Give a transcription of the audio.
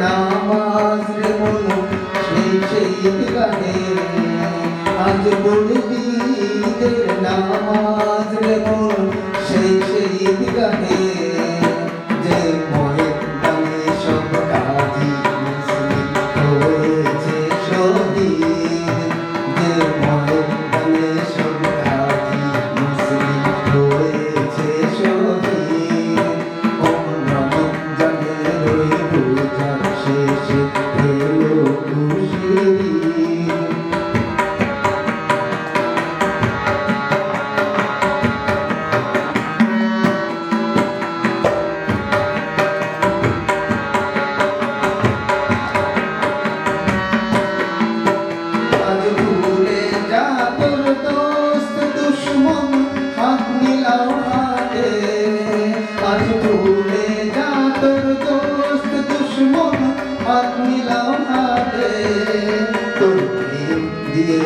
నామాశ్రమును శ్రీ చైతి కనే అందు দিয়ে